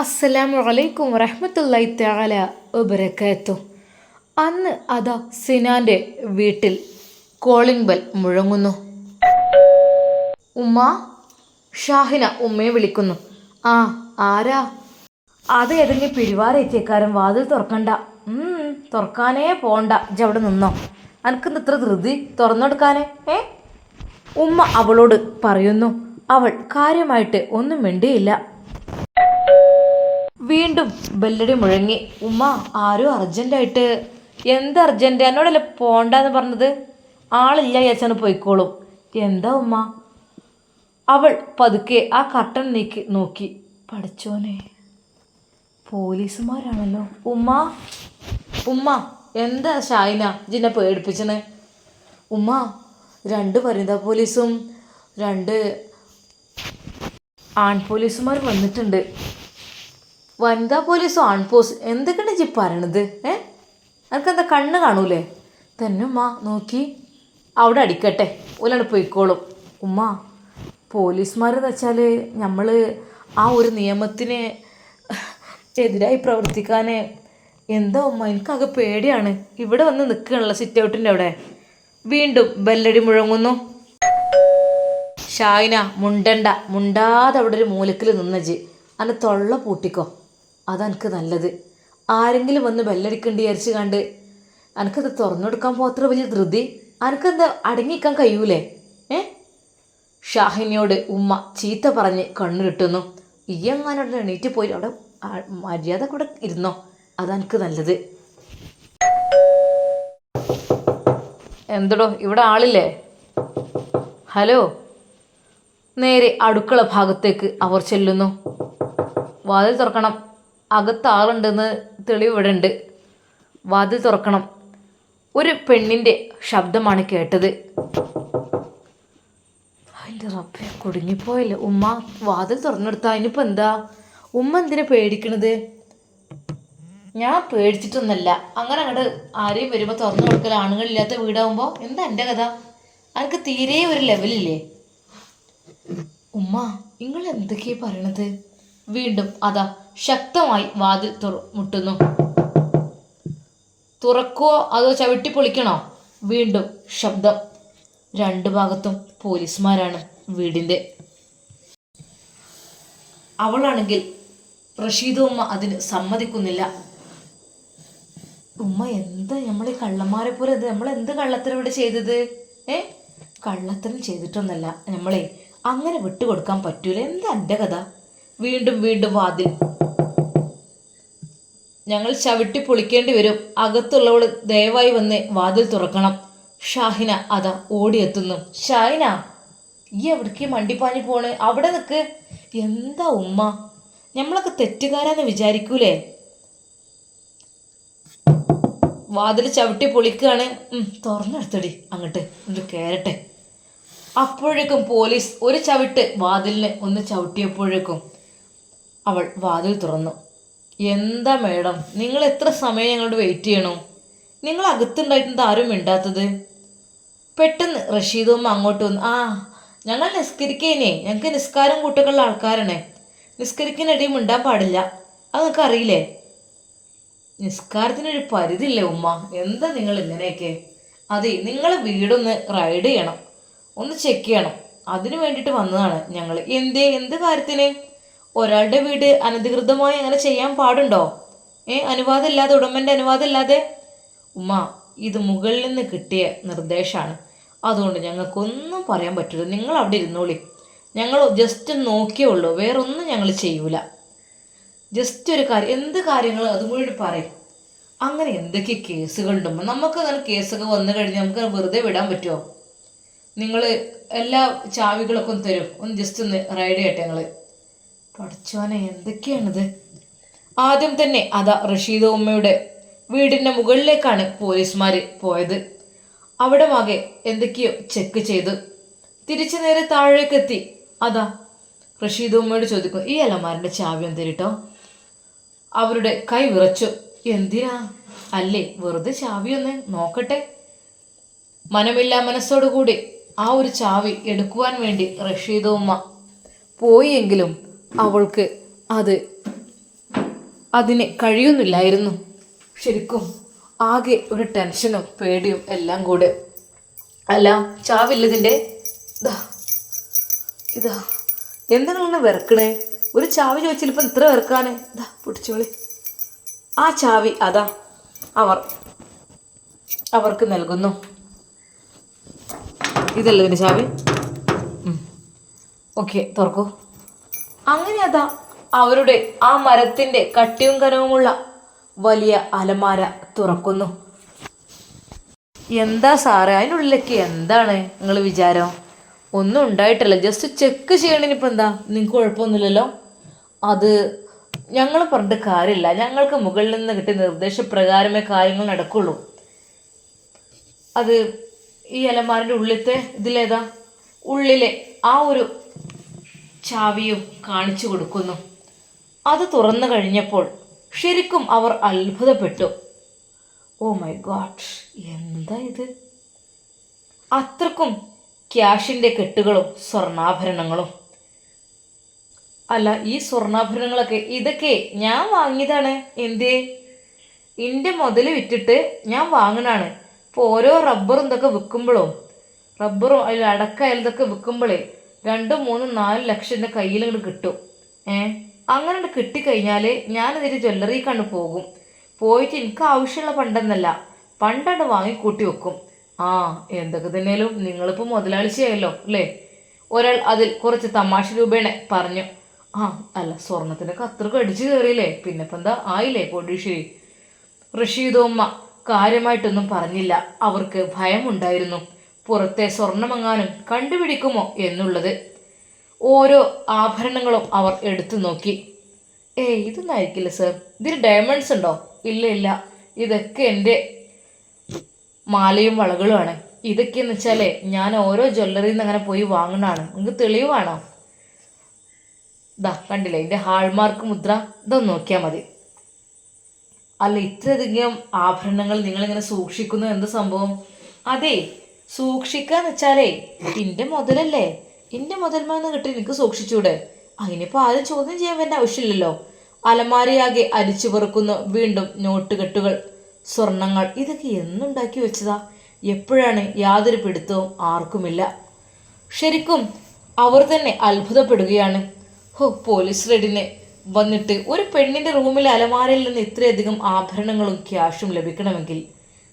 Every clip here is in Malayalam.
അസ്സലാമു അലൈക്കും വറഹമത്തല്ലായി തആല വബറകാത്തു അന്ന് അതാ സിനാന്റെ വീട്ടിൽ കോളിംഗ് ബെൽ മുഴങ്ങുന്നു. ഉമ്മ ഷാഹിന ഉമ്മയെ വിളിക്കുന്നു. ആ ആരാ? അത് ഏതെങ്കിലും പിടിവാരെത്തിയക്കാരൻ വാതിൽ തുറക്കണ്ട. തുറക്കാനേ പോണ്ട. അവിടെ നിന്നോ. അനക്കെന്ത് ഇത്ര ധൃതി തുറന്നെടുക്കാനേ ഏ? ഉമ്മ അവളോട് പറയുന്നു. അവൾ കാര്യമായിട്ട് ഒന്നും മിണ്ടിയില്ല. വീണ്ടും ബെല്ലടി മുഴങ്ങി. ഉമ്മ ആരോ അർജന്റായിട്ട് എന്ത് അർജന്റ് എന്നോടല്ലേ പോണ്ടെന്ന് പറഞ്ഞത്? ആളില്ല ചേച്ചന് പോയിക്കോളും. എന്താ ഉമ്മ? അവൾ പതുക്കെ ആ കർട്ടൻ നീക്കി നോക്കി. പഠിച്ചോനെ പോലീസുമാരാണല്ലോ. ഉമ്മ ഉമ്മ എന്താ ഷായിന ജിന്നെ പേടിപ്പിച്ചണ് ഉമ്മ രണ്ട് വനിതാ പോലീസും രണ്ട് ആൺ പോലീസുമാർ വന്നിട്ടുണ്ട്. വനിതാ പോലീസും ആൺപോസ് എന്തൊക്കെയാണ് ജി പറയണത്? ഏ? അനക്കെന്താ കണ്ണ് കാണൂലേ? തന്നെ ഉമ്മ നോക്കി. അവിടെ അടിക്കട്ടെ. ഓലാണ് പോയിക്കോളും. ഉമ്മ പോലീസുമാരെന്ന് വെച്ചാൽ നമ്മൾ ആ ഒരു നിയമത്തിന് എതിരായി പ്രവർത്തിക്കാൻ എന്താ ഉമ്മ? എനിക്കാകെ പേടിയാണ്. ഇവിടെ വന്ന് നിൽക്കുകയാണല്ലോ സിറ്റ് ഔട്ടിന്റെ അവിടെ. വീണ്ടും ബെല്ലടി മുഴങ്ങുന്നു. ഷായിന മുണ്ടണ്ട. മുണ്ടാതെ അവിടെ ഒരു മൂലക്കിൽ നിന്നജ് അല്ല തൊള്ള പൂട്ടിക്കോ. അതെനിക്ക് നല്ലത്. ആരെങ്കിലും വന്ന് ബെല്ലടിക്കണ്ടി വിചാരിച്ച് കണ്ട് എനിക്കത് തുറന്നു കൊടുക്കാൻ പോത്ര വലിയ ധൃതി. എനിക്കെന്താ അടങ്ങിക്കാൻ കഴിയൂലേ? ഏ? ഷാഹിനിയോട് ഉമ്മ ചീത്ത പറഞ്ഞ് കണ്ണുരുട്ടുന്നു. ഈ എങ്ങാനോട് എണീറ്റ് പോയി. അവിടെ മര്യാദ കൂടെ ഇരുന്നോ? അതെനിക്ക് നല്ലത്. എന്തടോ ഇവിടെ ആളില്ലേ? ഹലോ? നേരെ അടുക്കള ഭാഗത്തേക്ക് അവർ ചെല്ലുന്നു. വാതിൽ തുറക്കണം. അകത്ത് ആളുണ്ടെന്ന് തെളിവ് ഇവിടെ ഉണ്ട് വാതിൽ തുറക്കണം. ഒരു പെണ്ണിന്റെ ശബ്ദമാണ് കേട്ടത്. അതിന്റെ റബ്ബെ കുടുങ്ങിപ്പോയല്ലേ. ഉമ്മ വാതിൽ തുറന്നെടുത്താൽ അതിനിപ്പോൾ എന്താ? ഉമ്മ എന്തിനാ പേടിക്കണത്? ഞാൻ പേടിച്ചിട്ടൊന്നല്ല. അങ്ങനെ അങ്ങോട്ട് ആരെയും വരുമ്പോൾ തുറന്നു കൊടുക്കൽ ആണുങ്ങളില്ലാത്ത വീടാകുമ്പോൾ എന്താ എന്റെ കഥ? അവർക്ക് തീരെ ഒരു ലെവലില്ലേ ഉമ്മ നിങ്ങൾ എന്തൊക്കെയാ പറയണത്? വീണ്ടും അതാ ശക്തമായി വാതിൽ തുറ മുട്ടുന്നു. തുറക്കുവോ അതോ ചവിട്ടി പൊളിക്കണോ? വീണ്ടും ശബ്ദം. രണ്ടു ഭാഗത്തും പോലീസുമാരാണ് വീടിന്റെ അവളാണെങ്കിൽ റഷീദ് ഉമ്മ അതിന് സമ്മതിക്കുന്നില്ല. ഉമ്മ എന്താ നമ്മളെ കള്ളന്മാരെ പോലെ നമ്മൾ എന്ത് കള്ളത്തരം ഇവിടെ ചെയ്തത്? ഏ? കള്ളത്തരം ചെയ്തിട്ടൊന്നല്ല. നമ്മളെ അങ്ങനെ വിട്ടുകൊടുക്കാൻ പറ്റൂല. എന്താ എന്റെ കഥ? വീണ്ടും വീണ്ടും വാതിൽ. ഞങ്ങൾ ചവിട്ടി പൊളിക്കേണ്ടി വരും. അകത്തുള്ളവൾ ദയവായി വന്ന് വാതിൽ തുറക്കണം. ഷാഹിന അതാ ഓടിയെത്തുന്നു. ഷാഹിന ഈ എവിടേക്ക് മണ്ടിപ്പാഞ്ഞു പോണ്? അവിടെ നിൽക്ക് എന്താ ഉമ്മ? നമ്മളൊക്കെ തെറ്റുകാരാന്ന് വിചാരിക്കൂലേ? വാതിൽ ചവിട്ടി പൊളിക്കുകയാണ് തുറന്നെടുത്തടി. അങ്ങോട്ട് എന്നിട്ട് കയറട്ടെ അപ്പോഴേക്കും പോലീസ് ഒരു ചവിട്ട് വാതിലിന് ഒന്ന് ചവിട്ടിയപ്പോഴേക്കും അവൾ വാതിൽ തുറന്നു. എന്താ മേഡം നിങ്ങൾ എത്ര സമയം ഞങ്ങളോട് വെയിറ്റ് ചെയ്യണോ? നിങ്ങൾ അകത്തുണ്ടായിട്ടുണ്ട് ആരും മിണ്ടാത്തത്? പെട്ടെന്ന് റഷീദും അങ്ങോട്ട് വന്നു. ആ ഞങ്ങൾ നിസ്കരിക്കേനെ. ഞങ്ങൾക്ക് നിസ്കാരം കൂട്ടുകളുള്ള ആൾക്കാരാണേ. നിസ്കരിക്കാനിടയിൽ മിണ്ടാൻ പാടില്ല. അത് നിങ്ങൾക്ക് അറിയില്ലേ? നിസ്കാരത്തിനൊരു പരിധിയില്ലേ ഉമ്മ? എന്താ നിങ്ങൾ ഇങ്ങനെയൊക്കെ? അതെ നിങ്ങൾ വീടൊന്ന് റൈഡ് ചെയ്യണം. ഒന്ന് ചെക്ക് ചെയ്യണം. അതിനു വേണ്ടിയിട്ട് വന്നതാണ് ഞങ്ങൾ എന്തേ? എന്ത് കാര്യത്തിന്? ഒരാളുടെ വീട് അനധികൃതമായി അങ്ങനെ ചെയ്യാൻ പാടുണ്ടോ? ഏ അനുവാദം ഇല്ലാതെ ഉടമന്റെ അനുവാദം ഇല്ലാതെ ഉമ്മ ഇത് മുകളിൽ നിന്ന് കിട്ടിയ നിർദ്ദേശമാണ് അതുകൊണ്ട് ഞങ്ങൾക്കൊന്നും പറയാൻ പറ്റില്ല നിങ്ങൾ അവിടെ ഇരുന്നോളി. ഞങ്ങൾ ജസ്റ്റ് നോക്കിയേ ഉള്ളൂ. വേറൊന്നും ഞങ്ങൾ ചെയ്യൂല. ജസ്റ്റ് ഒരു കാര്യം എന്ത് കാര്യങ്ങൾ അതും കൂടി പറയും. അങ്ങനെ എന്തൊക്കെ കേസുകളുണ്ട്? നമുക്ക് അങ്ങനെ കേസൊക്കെ വന്നു കഴിഞ്ഞാൽ നമുക്ക് വെറുതെ വിടാൻ പറ്റുമോ നിങ്ങൾ എല്ലാ ചാവികളൊക്കെ ഒന്ന് തരും. ഒന്ന് ജസ്റ്റ് ഒന്ന് റൈഡ് ചെയ്യട്ടെ ഞങ്ങൾ പഠിച്ചോനെ എന്തൊക്കെയാണിത്? ആദ്യം തന്നെ അതാ റഷീദ ഉമ്മയുടെ വീടിന്റെ മുകളിലേക്കാണ് പോലീസുമാർ പോയത്. അവിടെ മകെ എന്തൊക്കെയോ ചെക്ക് ചെയ്തു. തിരിച്ചു നേരെ താഴേക്കെത്തി അതാ റഷീദ് ഉമ്മയോട് ചോദിക്കും ഈ അലമാരിന്റെ ചാവി ഒന്ന് തരിട്ടോ അവരുടെ കൈ വിറച്ചു. എന്തിനാ? അല്ലേ വെറുതെ ചാവി ഒന്ന് നോക്കട്ടെ. മനമില്ല മനസ്സോടുകൂടി ആ ഒരു ചാവി എടുക്കുവാൻ വേണ്ടി റഷീദ് ഉമ്മ പോയെങ്കിലും അവൾക്ക് അത് അതിന് കഴിയുന്നില്ലായിരുന്നു. ശരിക്കും ആകെ ഒരു ടെൻഷനും പേടിയും എല്ലാം കൂടെ. അല്ല ചാവില്ലതിന്റെ ഇതാ ഇതാ എന്തെങ്കിലും വിറക്കണേ? ഒരു ചാവി ചോദിച്ചാൽ ഇപ്പം ഇത്ര വിറക്കാന്? ഇതാ പിടിച്ചോളി ആ ചാവി അതാ അവർ അവർക്ക് നൽകുന്നു. ഇതല്ല ഇതിന്റെ ചാവി? ഓക്കെ തുറക്കൂ. അങ്ങനെ അതാ അവരുടെ ആ മരത്തിന്റെ കട്ടിയും കനവുമുള്ള വലിയ അലമാര തുറക്കുന്നു. എന്താ സാറേ? അതിനുള്ളിലേക്ക് എന്താണ് നിങ്ങൾ വിചാരം? ഒന്നും ഉണ്ടായിട്ടില്ല. ജസ്റ്റ് ചെക്ക് ചെയ്യണതിനിപ്പോൾ എന്താ? നിങ്ങൾക്ക് കുഴപ്പമൊന്നുമില്ലല്ലോ? അത് ഞങ്ങൾ പറഞ്ഞിട്ട് കാര്യമില്ല. ഞങ്ങൾക്ക് മുകളിൽ നിന്ന് കിട്ടിയ നിർദ്ദേശപ്രകാരമേ കാര്യങ്ങൾ നടക്കുള്ളൂ. അത് ഈ അലമാരിന്റെ ഉള്ളിലത്തെ ഇതിലേതാ? ഉള്ളിലെ ആ ഒരു ചാവിയും കാണിച്ചു കൊടുക്കുന്നു. അത് തുറന്നു കഴിഞ്ഞപ്പോൾ ശരിക്കും അവർ അത്ഭുതപ്പെട്ടു. ഓ മൈ ഗോഡ് എന്താ ഇത്? അത്രക്കും ക്യാഷിന്റെ കെട്ടുകളും സ്വർണാഭരണങ്ങളും. അല്ല ഈ സ്വർണാഭരണങ്ങളൊക്കെ ഇതൊക്കെ ഞാൻ വാങ്ങിയതാണ്. എന്തേ? എന്റെ മുതൽ വിറ്റിട്ട് ഞാൻ വാങ്ങണാണ്. ഇപ്പോൾ ഓരോ റബ്ബറും ഇതൊക്കെ വിൽക്കുമ്പോഴും റബ്ബറും അതിൽ അടക്കായാലും ഇതൊക്കെ വിൽക്കുമ്പോഴേ രണ്ടും മൂന്നും നാല് ലക്ഷം എന്റെ കയ്യിൽ അങ്ങോട്ട് കിട്ടും. ഏ? അങ്ങനെ കിട്ടിക്കഴിഞ്ഞാൽ ഞാനതിന്റെ ജ്വല്ലറി കണ്ട് പോകും. പോയിട്ട് എനിക്ക് ആവശ്യമുള്ള പണ്ടെന്നല്ല പണ്ടണ്ട് വാങ്ങി കൂട്ടി വെക്കും. ആ എന്തൊക്കെ തന്നെയാലും നിങ്ങളിപ്പോൾ മുതലാളിച്ചയായല്ലോ അല്ലേ? ഒരാൾ അതിൽ കുറച്ച് തമാശ രൂപേണ പറഞ്ഞു. ആ അല്ല സ്വർണത്തിനൊക്കെ അത്രക്കും അടിച്ചു കയറിയില്ലേ? പിന്നെ ഇപ്പം എന്താ ആയില്ലേ കോടീശ്വരി? റഷീദോമ്മ കാര്യമായിട്ടൊന്നും പറഞ്ഞില്ല. അവർക്ക് ഭയമുണ്ടായിരുന്നു. പുറത്തെ സ്വർണമെങ്ങാനും കണ്ടുപിടിക്കുമോ എന്നുള്ളത്. ഓരോ ആഭരണങ്ങളും അവർ എടുത്തു നോക്കി. ഏയ് ഇതൊന്നും ആയിരിക്കില്ല സർ. ഇതിൽ ഡയമണ്ട്സ് ഉണ്ടോ? ഇല്ല ഇല്ല. ഇതൊക്കെ എന്റെ മാലയും വളകളുമാണ്. ഇതൊക്കെയെന്ന് വെച്ചാലേ ഞാൻ ഓരോ ജ്വല്ലറിയിൽ നിന്ന് അങ്ങനെ പോയി വാങ്ങണതാണ് നിങ്ങൾക്ക് തെളിവാണോ? ദാ കണ്ടില്ലേ? എന്റെ ഹാൾമാർക്ക് മുദ്ര. ഇതൊന്ന് നോക്കിയാൽ മതി. അല്ല ഇത്രയധികം ആഭരണങ്ങൾ നിങ്ങളിങ്ങനെ സൂക്ഷിക്കുന്നു? എന്ത് സംഭവം? അതെ സൂക്ഷിക്കാന്ന് വെച്ചാലേ ഇന്റെ മുതലല്ലേ? ഇന്റെ മുതൽമാന്ന് കിട്ടി എനിക്ക് സൂക്ഷിച്ചൂടെ? അതിനിപ്പോ ആരും ചോദ്യം ചെയ്യാൻ വേണ്ട ആവശ്യമില്ലല്ലോ. അലമാരയാകെ അരിച്ചു പെറുക്കുന്നു വീണ്ടും നോട്ട് കെട്ടുകൾ സ്വർണങ്ങൾ ഇതൊക്കെ എന്നുണ്ടാക്കി വെച്ചതാ. എപ്പോഴാണ് യാതൊരു പിടുത്തവും ആർക്കുമില്ല. ശരിക്കും അവർ തന്നെ അത്ഭുതപ്പെടുകയാണ്. ഹോ പോലീസ് റെഡിനെ. വന്നിട്ട് ഒരു പെണ്ണിന്റെ റൂമിലെ അലമാരയിൽ നിന്ന് ഇത്രയധികം ആഭരണങ്ങളും ക്യാഷും ലഭിക്കണമെങ്കിൽ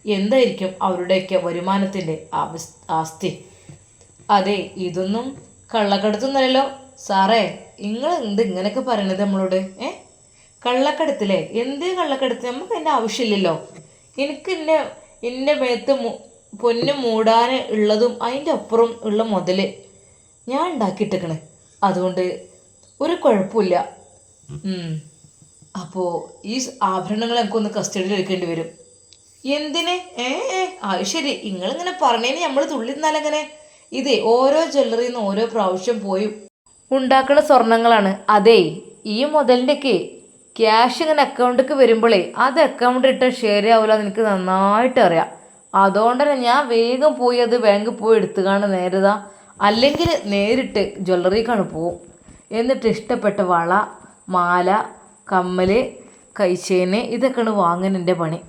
എന്തായിരിക്കും അവരുടെയൊക്കെ വരുമാനത്തിന്റെ ആസ്തി? അതെ ഇതൊന്നും കള്ളക്കടത്തൊന്നല്ലല്ലോ. സാറേ നിങ്ങൾ എന്ത് ഇങ്ങനെയൊക്കെ പറയണത് നമ്മളോട് ഏ? കള്ളക്കടത്തില്ലേ എന്ത് കള്ളക്കടത്ത്? നമുക്ക് അതിന്റെ ആവശ്യമില്ലല്ലോ. എനിക്ക് എന്നെ എന്റെ മേത്ത് പൊന്ന് മൂടാൻ ഉള്ളതും അതിന്റെ അപ്പുറം ഉള്ള മുതൽ ഞാൻ ഉണ്ടാക്കിയിട്ടേക്കണ്. അതുകൊണ്ട് ഒരു കുഴപ്പമില്ല. അപ്പോൾ ഈ ആഭരണങ്ങൾ എനിക്കൊന്ന് കസ്റ്റഡിയിൽ എടുക്കേണ്ടി വരും. എന്തിന്? ഏ അത് ശരി. നിങ്ങളിങ്ങനെ പറഞ്ഞതിന് നമ്മൾ തുള്ളിരുന്നാലെങ്ങനെ? ഇതേ ഓരോ ജ്വല്ലറിയിൽ നിന്ന് ഓരോ പ്രാവശ്യം പോയി ഉണ്ടാക്കുന്ന സ്വർണങ്ങളാണ്. അതെ ഈ മുതലിന്റെയൊക്കെ ക്യാഷ് ഇങ്ങനെ അക്കൗണ്ടിലേക്ക് വരുമ്പോഴേ അത് അക്കൗണ്ട് ഇട്ട് ഷെയർ ആവില്ല എന്ന് എനിക്ക് നന്നായിട്ട് അറിയാം. അതുകൊണ്ട് തന്നെ ഞാൻ വേഗം പോയി അത് ബാങ്കിൽ പോയി എടുത്തുകാണ് നേരിതാ. അല്ലെങ്കിൽ നേരിട്ട് ജ്വല്ലറിക്കാണ് പോവും. എന്നിട്ട് ഇഷ്ടപ്പെട്ട വള മാല കമ്മൽ കൈച്ചേന് ഇതൊക്കെയാണ് വാങ്ങാൻ എന്റെ പണി.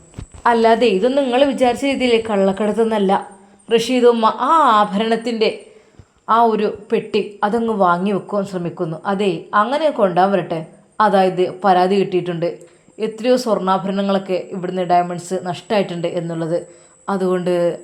അല്ലാതെ ഇതൊന്നും നിങ്ങൾ വിചാരിച്ച രീതിയിൽ കള്ളക്കടത്തൊന്നല്ല. റഷീദുമ്മ ആ ആഭരണത്തിന്റെ ആ ഒരു പെട്ടി അതങ്ങ് വാങ്ങി വെക്കുവാൻ ശ്രമിക്കുന്നു. അതെ അങ്ങനെ കൊണ്ടാൻ വരട്ടെ. അതായത് പരാതി കിട്ടിയിട്ടുണ്ട്. എത്രയോ സ്വർണാഭരണങ്ങളൊക്കെ ഇവിടുന്ന് ഡയമണ്ട്സ് നഷ്ടമായിട്ടുണ്ട് എന്നുള്ളത്. അതുകൊണ്ട്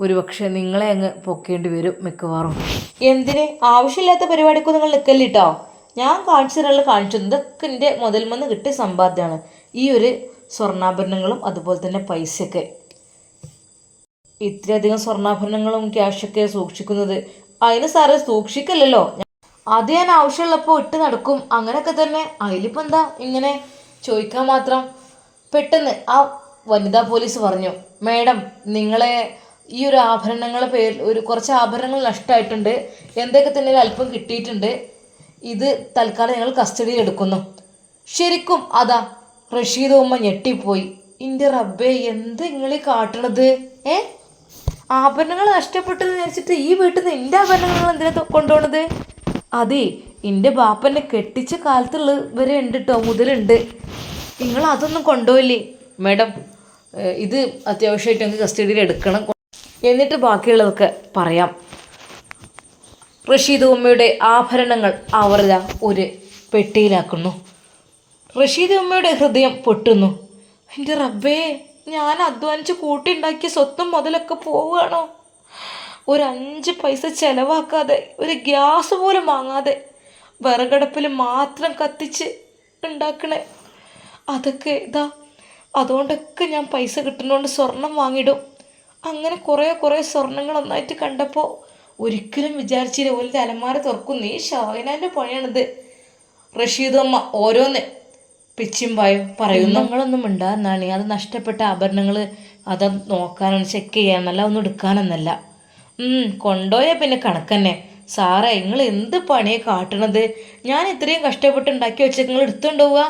ഒരുപക്ഷെ നിങ്ങളെ അങ്ങ് പൊക്കേണ്ടി വരും മിക്കവാറും. എന്തിന്? ആവശ്യമില്ലാത്ത പരിപാടിക്ക് നിങ്ങൾ നിൽക്കല്ലിട്ടോ ഞാൻ കാണിച്ചു തരാനുള്ള കാണിച്ചു തന്നു. ഇതൊക്കെ എന്റെ മുതൽമന്ന് കിട്ടിയ സമ്പാദ്യമാണ്. ഈ ഒരു സ്വർണാഭരണങ്ങളും അതുപോലെ തന്നെ പൈസയൊക്കെ. ഇത്രയധികം സ്വർണാഭരണങ്ങളും ക്യാഷൊക്കെ സൂക്ഷിക്കുന്നത്. അതിന് സാറ് സൂക്ഷിക്കല്ലല്ലോ. അത് ഞാൻ ആവശ്യമുള്ളപ്പോൾ ഇട്ട് നടക്കും. അങ്ങനെയൊക്കെ തന്നെ. അതിലിപ്പോൾ എന്താ ഇങ്ങനെ ചോദിക്കാൻ മാത്രം? പെട്ടെന്ന് ആ വനിതാ പോലീസ് പറഞ്ഞു മേഡം നിങ്ങളെ ഈ ഒരു ആഭരണങ്ങളെ പേരിൽ ഒരു കുറച്ച് ആഭരണങ്ങൾ നഷ്ടമായിട്ടുണ്ട് എന്തൊക്കെ തന്നെ അല്പം കിട്ടിയിട്ടുണ്ട്. ഇത് തൽക്കാലം ഞങ്ങൾ കസ്റ്റഡിയിൽ എടുക്കുന്നു. ശരിക്കും അതാ റഷീദ് ഉമ്മ ഞെട്ടിപ്പോയി. ഇന്റെ റബ്ബേ എന്ത് ഇങ്ങളെ കാട്ടണത്? ഏ? ആഭരണങ്ങൾ നഷ്ടപ്പെട്ടെന്ന് വിചാരിച്ചിട്ട് ഈ വീട്ടിൽ നിന്ന് എന്റെ ആഭരണങ്ങൾ എന്തിനാ കൊണ്ടുപോണത്? അതെ എന്റെ ബാപ്പനെ കെട്ടിച്ച കാലത്തുള്ള വരെ ഉണ്ട് കേട്ടോ മുതലുണ്ട്. നിങ്ങൾ അതൊന്നും കൊണ്ടുപോയില്ലേ? മേഡം ഇത് അത്യാവശ്യമായിട്ട് ഞങ്ങൾക്ക് കസ്റ്റഡിയിൽ എടുക്കണം. എന്നിട്ട് ബാക്കിയുള്ളതൊക്കെ പറയാം. റഷീദ് ഉമ്മയുടെ ആഭരണങ്ങൾ അവരെല്ലാം ഒരു പെട്ടിയിലാക്കുന്നു. റഷീദ് ഉമ്മയുടെ ഹൃദയം പൊട്ടുന്നു. എന്റെ റബ്ബേ ഞാൻ അധ്വാനിച്ച് കൂട്ടിയുണ്ടാക്കിയ സ്വത്തും മുതലൊക്കെ പോവുകയാണോ? ഒരു അഞ്ച് പൈസ ചിലവാക്കാതെ ഒരു ഗ്യാസ് പോലും വാങ്ങാതെ വിറകടപ്പിൽ മാത്രം കത്തിച്ച് ഉണ്ടാക്കണേ അതൊക്കെ ഇതാ അതുകൊണ്ടൊക്കെ ഞാൻ പൈസ കിട്ടുന്നതുകൊണ്ട് സ്വർണം വാങ്ങിടും അങ്ങനെ കുറേ കുറേ സ്വർണങ്ങൾ ഒന്നായിട്ട് കണ്ടപ്പോൾ ഒരിക്കലും വിചാരിച്ചില്ല ഒരു തലമാര തുറക്കുന്നു ഈ ഷാഹിനാന്റെ പണിയാണിത്. റഷീദമ്മ ഓരോന്ന് പിച്ചും പായും പറയുന്നു. നിങ്ങളൊന്നും ഉണ്ടാകുന്നതാണ് അത് നഷ്ടപ്പെട്ട ആഭരണങ്ങൾ അത് നോക്കാനാണ് ചെക്ക് ചെയ്യാനല്ല ഒന്നും എടുക്കാനെന്നല്ല. ഉം, കൊണ്ടുപോയാൽ പിന്നെ കണക്കന്നെ. സാറേ നിങ്ങൾ എന്ത് പണിയെ കാട്ടണത്? ഞാൻ ഇത്രയും കഷ്ടപ്പെട്ട് ഉണ്ടാക്കി വെച്ച നിങ്ങൾ എടുത്തുകൊണ്ടുപോവുക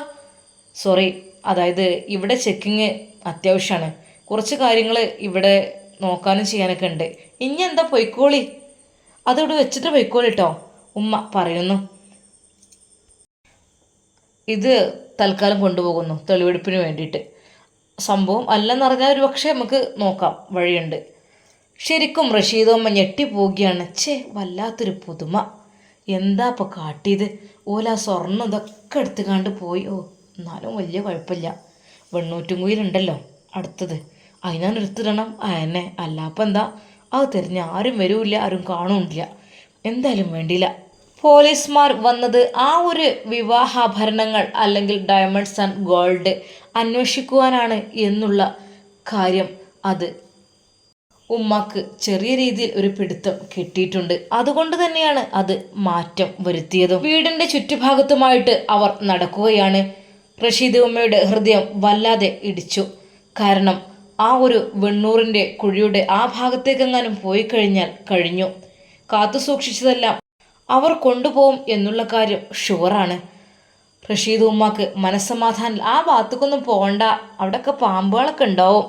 സോറി അതായത് ഇവിടെ ചെക്കിങ് അത്യാവശ്യമാണ്. കുറച്ച് കാര്യങ്ങൾ ഇവിടെ നോക്കാനും ചെയ്യാനൊക്കെ ഉണ്ട്. ഇനി എന്താ പൊയ്ക്കോളി? അതിവിടെ വെച്ചിട്ട് പൊയ്ക്കോളി കേട്ടോ ഉമ്മ പറയുന്നു. ഇത് തൽക്കാലം കൊണ്ടുപോകുന്നു തെളിവെടുപ്പിന് വേണ്ടിയിട്ട്. സംഭവം അല്ലെന്ന് പറഞ്ഞാൽ ഒരു പക്ഷേ നമുക്ക് നോക്കാം. വഴിയുണ്ട്. ശരിക്കും റഷീദമ്മ ഞെട്ടിപ്പോവുകയാണ്. ഛേ വല്ലാത്തൊരു പുതുമ. എന്താ ഇപ്പോൾ കാട്ടിയത്? ഓല ആ സ്വർണം ഇതൊക്കെ എടുത്ത് കണ്ട് പോയി. ഓ എന്നാലും വലിയ കുഴപ്പമില്ല. വെണ്ണൂറ്റും കുയിലുണ്ടല്ലോ അടുത്തത്. അതിനാണ് എടുത്തിടണം അതന്നെ അല്ലാപ്പം എന്താ? അത് തിരിഞ്ഞ് ആരും വരൂല്ല ആരും കാണുമില്ല എന്തായാലും വേണ്ടിയില്ല. പോലീസുമാർ വന്നത് ആ ഒരു വിവാഹാഭരണങ്ങൾ അല്ലെങ്കിൽ ഡയമണ്ട്സ് ആൻഡ് ഗോൾഡ് അന്വേഷിക്കുവാനാണ് എന്നുള്ള കാര്യം അത് ഉമ്മാക്ക് ചെറിയ രീതിയിൽ ഒരു പിടുത്തം കിട്ടിയിട്ടുണ്ട്. അതുകൊണ്ട് തന്നെയാണ് അത് മാറ്റം വരുത്തിയതും. വീടിന്റെ ചുറ്റുഭാഗത്തുമായിട്ട് അവർ നടക്കുകയാണ്. റഷീദ് ഉമ്മയുടെ ഹൃദയം വല്ലാതെ ഇടിച്ചു. കാരണം ആ ഒരു വെണ്ണൂറിന്റെ കുഴിയുടെ ആ ഭാഗത്തേക്കെങ്ങാനും പോയി കഴിഞ്ഞാൽ കഴിഞ്ഞു. കാത്തു സൂക്ഷിച്ചതെല്ലാം അവർ കൊണ്ടുപോകും എന്നുള്ള കാര്യം ഷുവറാണ്. റഷീദ് ഉമ്മാക്ക് മനസ്സമാധാനം ആ ഭാഗത്തേക്കൊന്നും പോകണ്ട. അവിടെയൊക്കെ പാമ്പുകളൊക്കെ ഉണ്ടാവും.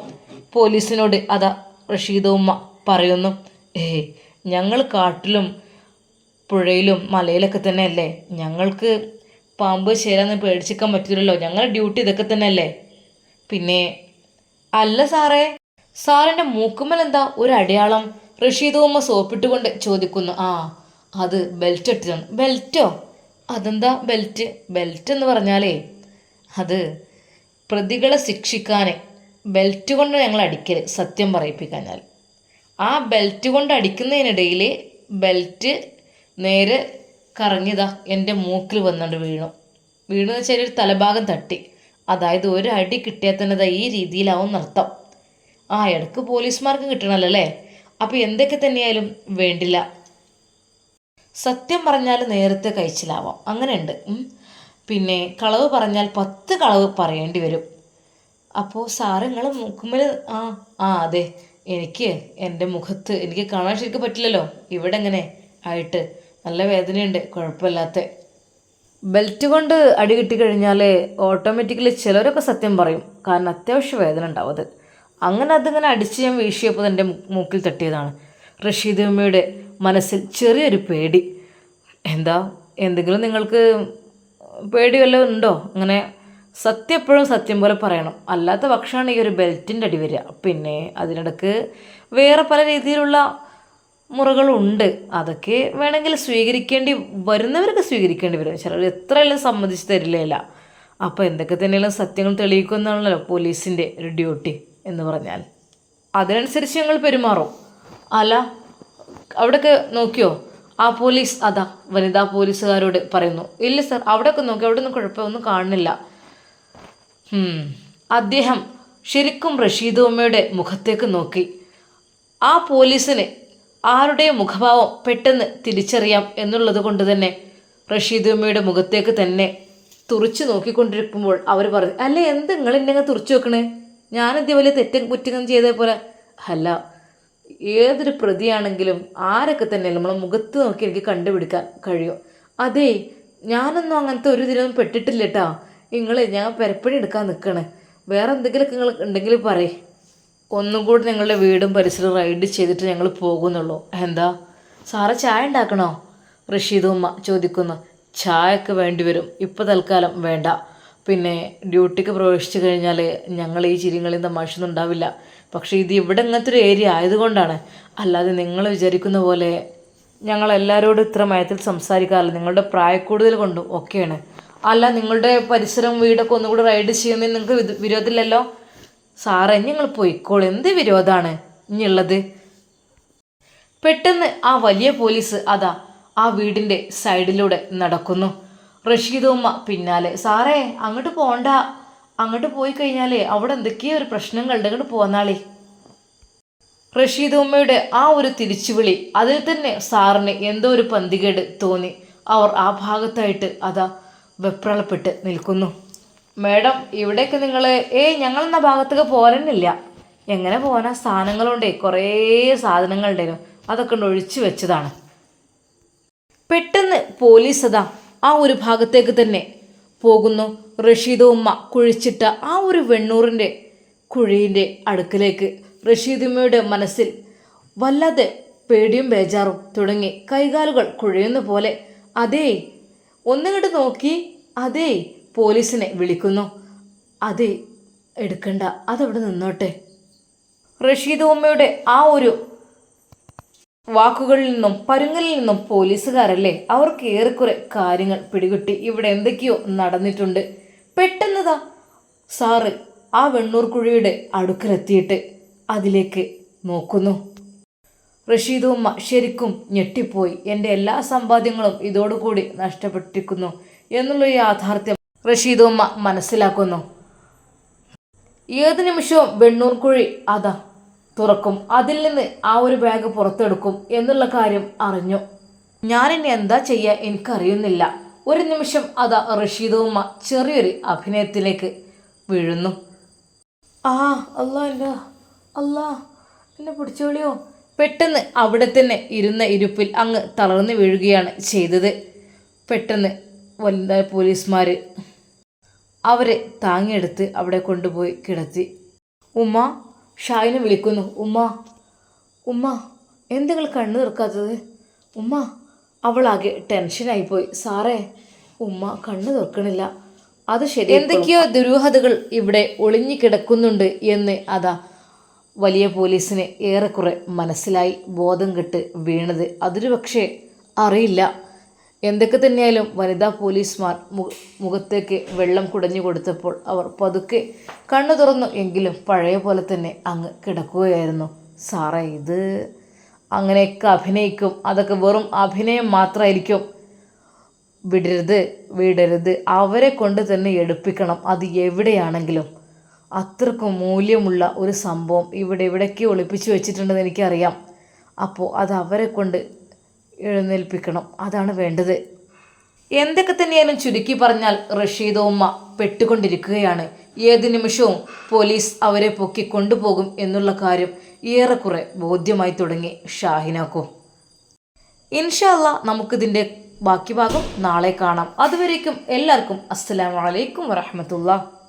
പോലീസിനോട് അതാ റഷീദ് ഉമ്മ പറയുന്നു. ഏ ഞങ്ങൾ കാട്ടിലും പുഴയിലും മലയിലൊക്കെ തന്നെയല്ലേ? ഞങ്ങൾക്ക് പാമ്പ് ചേരാന്ന് പേടിച്ചിക്കാൻ പറ്റില്ലല്ലോ. ഞങ്ങളുടെ ഡ്യൂട്ടി ഇതൊക്കെ തന്നെയല്ലേ? പിന്നെ അല്ല സാറേ സാറിന്റെ മൂക്കുമ്മൽ എന്താ ഒരു അടയാളം? റഷീദ് ഉമ്മ സോപ്പിട്ടുകൊണ്ട് ചോദിക്കുന്നു. ആ അത് ബെൽറ്റ് ഇട്ടിട്ടാണ്. ബെൽറ്റോ അതെന്താ ബെൽറ്റ് ബെൽറ്റ് എന്ന് പറഞ്ഞാലേ അത് പ്രതികളെ ശിക്ഷിക്കാൻ ബെൽറ്റ് കൊണ്ട് ഞങ്ങൾ അടിക്കൽ സത്യം പറയിപ്പിക്കാഞ്ഞാൽ. ആ ബെൽറ്റ് കൊണ്ട് അടിക്കുന്നതിനിടയിൽ ബെൽറ്റ് നേരെ കറങ്ങിയതാ എന്റെ മൂക്കിൽ വന്നുകൊണ്ട് വീണു. വീണെന്ന് വെച്ചാൽ ഒരു തലഭാഗം തട്ടി. അതായത് ഒരു അടി കിട്ടിയാൽ തന്നെ ഈ രീതിയിലാവും നൃത്തം ആ ഇടയ്ക്ക് പോലീസുമാർക്ക് കിട്ടണമല്ലോ അല്ലേ? അപ്പോൾ എന്തൊക്കെ തന്നെയായാലും വേണ്ടില്ല. സത്യം പറഞ്ഞാൽ നേരത്തെ കഴിച്ചിലാവാം. അങ്ങനെയുണ്ട്. പിന്നെ കളവ് പറഞ്ഞാൽ പത്ത് കളവ് പറയേണ്ടി വരും. അപ്പോൾ സാറ് നിങ്ങൾ മുക്കുമ്മൽ ആ ആ അതെ എനിക്ക് എന്റെ മുഖത്ത് എനിക്ക് കാണാൻ ശരിക്കും പറ്റില്ലല്ലോ. ഇവിടെ എങ്ങനെ ആയിട്ട് നല്ല വേദനയുണ്ട് കുഴപ്പമില്ലാത്ത. ബെൽറ്റ് കൊണ്ട് അടി കിട്ടിക്കഴിഞ്ഞാൽ ഓട്ടോമാറ്റിക്കലി ചിലരൊക്കെ സത്യം പറയും കാരണം അത്യാവശ്യം വേദന ഉണ്ടാവും അത്. അങ്ങനെ അതിങ്ങനെ അടിച്ച് ഞാൻ വീശിയപ്പോൾ എന്റെ മൂക്കിൽ തട്ടിയതാണ്. റഷീദ് ഉമ്മയുടെ മനസ്സിൽ ചെറിയൊരു പേടി. എന്താ? എന്തെങ്കിലും നിങ്ങൾക്ക് പേടി വല്ലതും ഉണ്ടോ? അങ്ങനെ സത്യം എപ്പോഴും സത്യം പോലെ പറയണം. അല്ലാത്ത പക്ഷമാണ് ഈ ഒരു ബെൽറ്റിന്റെ അടി വരിക. പിന്നെ അതിനിടക്ക് വേറെ പല രീതിയിലുള്ള മുറകളുണ്ട്. അതൊക്കെ വേണമെങ്കിൽ സ്വീകരിക്കേണ്ടി വരുന്നവരൊക്കെ സ്വീകരിക്കേണ്ടി വരും. ചിലർ എത്രയെല്ലാം സമ്മതിച്ച് തരില്ല അപ്പോൾ എന്തൊക്കെ തന്നെയുള്ള സത്യങ്ങൾ തെളിയിക്കുന്നതാണല്ലോ പോലീസിന്റെ ഒരു ഡ്യൂട്ടി എന്ന് പറഞ്ഞാൽ. അതിനനുസരിച്ച് ഞങ്ങൾ പെരുമാറും. അല്ല അവിടെയൊക്കെ നോക്കിയോ? ആ പോലീസ് അതാ വനിതാ പോലീസുകാരോട് പറയുന്നു. ഇല്ല സർ അവിടെയൊക്കെ നോക്കി അവിടെ ഒന്നും കുഴപ്പമൊന്നും കാണുന്നില്ല. അദ്ദേഹം ശരിക്കും റഷീദ് ഉമ്മയുടെ മുഖത്തേക്ക് നോക്കി. ആ പോലീസിന് ആരുടെ മുഖഭാവം പെട്ടെന്ന് തിരിച്ചറിയാം എന്നുള്ളത് കൊണ്ട് തന്നെ റഷീദ് ഉമ്മയുടെ മുഖത്തേക്ക് തന്നെ തുറച്ചു നോക്കിക്കൊണ്ടിരിക്കുമ്പോൾ അവർ പറഞ്ഞു അല്ലേ എന്ത് നിങ്ങൾ എന്നെ തുറച്ചു നോക്കണേ ഞാനെന്ത് വലിയ തെറ്റും കുറ്റം ചെയ്തേ പോലെ? അല്ല ഏതൊരു പ്രതിയാണെങ്കിലും ആരൊക്കെ തന്നെ നമ്മളെ മുഖത്ത് നോക്കി എനിക്ക് കണ്ടുപിടിക്കാൻ കഴിയും. അതെ ഞാനൊന്നും അങ്ങനത്തെ ഒരു ഇതിലൊന്നും പെട്ടിട്ടില്ല കേട്ടോ നിങ്ങൾ ഞാൻ പെരപ്പണി എടുക്കാൻ നിൽക്കണേ വേറെ എന്തെങ്കിലുമൊക്കെ നിങ്ങൾ ഉണ്ടെങ്കിൽ പറയേ. ഒന്നും കൂടി ഞങ്ങളുടെ വീടും പരിസരവും റൈഡ് ചെയ്തിട്ട് ഞങ്ങൾ പോകുന്നുള്ളൂ. എന്താ? സാറ് ചായ ഉണ്ടാക്കണോ? റഷീദ് ഉമ്മ ചോദിക്കുന്നു. ചായക്ക് വേണ്ടി വരും. ഇപ്പോൾ തൽക്കാലം വേണ്ട. പിന്നെ ഡ്യൂട്ടിക്ക് പ്രവേശിച്ചു കഴിഞ്ഞാൽ ഞങ്ങൾ ഈ ചിരിങ്ങളിൽ തമാശയൊന്നും ഉണ്ടാവില്ല. പക്ഷേ ഇത് ഇവിടെ ഇങ്ങനത്തെ ഒരു ഏരിയ ആയതുകൊണ്ടാണ്. അല്ലാതെ നിങ്ങൾ വിചാരിക്കുന്ന പോലെ ഞങ്ങൾ എല്ലാവരോടും ഇത്ര മയത്തിൽ സംസാരിക്കാറില്ല. നിങ്ങളുടെ പ്രായക്കൂടുതൽ കൊണ്ടും ഒക്കെയാണ്. അല്ല നിങ്ങളുടെ പരിസരം വീടൊക്കെ ഒന്നുകൂടി റൈഡ് ചെയ്യുന്നതിന് നിങ്ങൾക്ക് വിരോധമില്ലല്ലോ? സാറേ ഞങ്ങൾ പോയിക്കോളും. എന്ത് വിരോധമാണ് ഇനിയുള്ളത്? പെട്ടെന്ന് ആ വലിയ പോലീസ് അതാ ആ വീടിന്റെ സൈഡിലൂടെ നടക്കുന്നു. റഷീദ് ഉമ്മ പിന്നാലെ സാറേ അങ്ങോട്ട് പോണ്ട. അങ്ങോട്ട് പോയി കഴിഞ്ഞാലേ അവിടെ എന്തൊക്കെയോ ഒരു പ്രശ്നങ്ങളുണ്ട്. അങ്ങോട്ട് പോന്നാളേ. റഷീദ് ഉമ്മയുടെ ആ ഒരു തിരിച്ചുവിളി അതിൽ തന്നെ സാറിന് എന്തോ ഒരു പന്തികേട് തോന്നി. അവർ ആ ഭാഗത്തായിട്ട് അതാ വെപ്രളപ്പെട്ട് നിൽക്കുന്നു. മേഡം ഇവിടേക്ക് നിങ്ങൾ ഏയ് ഞങ്ങളെന്ന ഭാഗത്തേക്ക് പോരന്നില്ല. എങ്ങനെ പോകാനാ സാധനങ്ങളുണ്ടേ കുറേ സാധനങ്ങളുണ്ടേനു. അതൊക്കെ ഒഴിച്ചു വെച്ചതാണ്. പെട്ടെന്ന് പോലീസ് അതാ ആ ഒരു ഭാഗത്തേക്ക് തന്നെ പോകുന്നു. റഷീദ് ഉമ്മ കുഴിച്ചിട്ട ആ ഒരു വെണ്ണൂറിന്റെ കുഴിയിന്റെ അടുക്കിലേക്ക്. റഷീദ് ഉമ്മയുടെ മനസ്സിൽ വല്ലാതെ പേടിയും ബേജാറും തുടങ്ങി. കൈകാലുകൾ കുഴയുന്ന പോലെ അതേ ഒന്നുകിട്ട് നോക്കി അതേ പോലീസിനെ വിളിക്കുന്നു. അതേ എടുക്കണ്ട അതവിടെ നിന്നോട്ടെ. റഷീദ് ഉമ്മയുടെ ആ ഒരു വാക്കുകളിൽ നിന്നും പരുങ്ങലിൽ നിന്നും പോലീസുകാരല്ലേ? അവർക്ക് ഏറെക്കുറെ കാര്യങ്ങൾ പിടികിട്ടി. ഇവിടെ എന്തൊക്കെയോ നടന്നിട്ടുണ്ട്. പെട്ടെന്നതാ സാറ് ആ വെണ്ണൂർ കുഴിയുടെ അടുക്കലെത്തിയിട്ട് അതിലേക്ക് നോക്കുന്നു. റഷീദുമ്മ ശരിക്കും ഞെട്ടിപ്പോയി. എന്റെ എല്ലാ സമ്പാദ്യങ്ങളും ഇതോടുകൂടി നഷ്ടപ്പെട്ടിരിക്കുന്നു എന്നുള്ള യാഥാർത്ഥ്യം റഷീദുമ്മ മനസ്സിലാക്കുന്നു. ഏത് നിമിഷവും വെണ്ണൂർ കുഴി അതാ തുറക്കും. അതിൽ നിന്ന് ആ ഒരു ബാഗ് പുറത്തെടുക്കും എന്നുള്ള കാര്യം അറിഞ്ഞു. ഞാൻ ഇനി എന്താ ചെയ്യുക എനിക്കറിയുന്നില്ല. ഒരു നിമിഷം അതാ റഷീദുമ്മ ചെറിയൊരു അഭിനയത്തിലേക്ക് വീഴുന്നു. ആ അല്ലാ എന്റെ അല്ലാ എന്നെ പിടിച്ചോളിയോ? പെട്ടെന്ന് അവിടെ തന്നെ ഇരുന്ന ഇരുപ്പിൽ അങ്ങ് തളർന്നു വീഴുകയാണ് ചെയ്തത്. പെട്ടെന്ന് വലുതായ പോലീസുമാർ അവരെ താങ്ങിയെടുത്ത് അവിടെ കൊണ്ടുപോയി കിടത്തി. ഉമ്മ ഷായിനെ വിളിക്കുന്നു. ഉമ്മ ഉമ്മ എന്തെങ്ങൾ കണ്ണു തുറക്കാത്തത്? ഉമ്മ അവളാകെ ടെൻഷനായിപ്പോയി. സാറേ ഉമ്മ കണ്ണു തുറക്കണില്ല. അത് ശരി എന്തൊക്കെയോ ദുരൂഹതകൾ ഇവിടെ ഒളിഞ്ഞു കിടക്കുന്നുണ്ട് എന്ന് അതാ വലിയ പോലീസിന് ഏറെക്കുറെ മനസ്സിലായി ബോധം കെട്ട് വീണത്. അതൊരു പക്ഷേ അറിയില്ല. എന്തൊക്കെ തന്നെയായാലും വനിതാ പോലീസുമാർ മുഖത്തേക്ക് വെള്ളം കുടഞ്ഞു കൊടുത്തപ്പോൾ അവർ പതുക്കെ കണ്ണു തുറന്നു എങ്കിലും പഴയ പോലെ തന്നെ അങ്ങ് കിടക്കുകയായിരുന്നു. സാറേ ഇത് അങ്ങനെയൊക്കെ അഭിനയിക്കും. അതൊക്കെ വെറും അഭിനയം മാത്രമായിരിക്കും വിടരുത് വിടരുത്. അവരെ കൊണ്ട് തന്നെ എടുപ്പിക്കണം. അത് എവിടെയാണെങ്കിലും. അത്രക്കും മൂല്യമുള്ള ഒരു സംഭവം ഇവിടെ എവിടേക്ക് ഒളിപ്പിച്ചു വെച്ചിട്ടുണ്ടെന്ന് എനിക്കറിയാം. അപ്പോൾ അത് അവരെ കൊണ്ട് എഴുന്നേൽപ്പിക്കണം. അതാണ് വേണ്ടത്. എന്തൊക്കെ തന്നെയാലും ചുരുക്കി പറഞ്ഞാൽ റഷീദ് ഉമ്മ പെട്ടുകൊണ്ടിരിക്കുകയാണ്. ഏത് നിമിഷവും പോലീസ് അവരെ പൊക്കി കൊണ്ടുപോകും എന്നുള്ള കാര്യം ഏറെക്കുറെ ബോധ്യമായി തുടങ്ങി ഷാഹിനാക്കും. ഇൻഷാല്ല നമുക്കിതിന്റെ ബാക്കി ഭാഗം നാളെ കാണാം. അതുവരേക്കും എല്ലാവർക്കും അസ്സലാമലൈക്കും വറഹമത്തുള്ള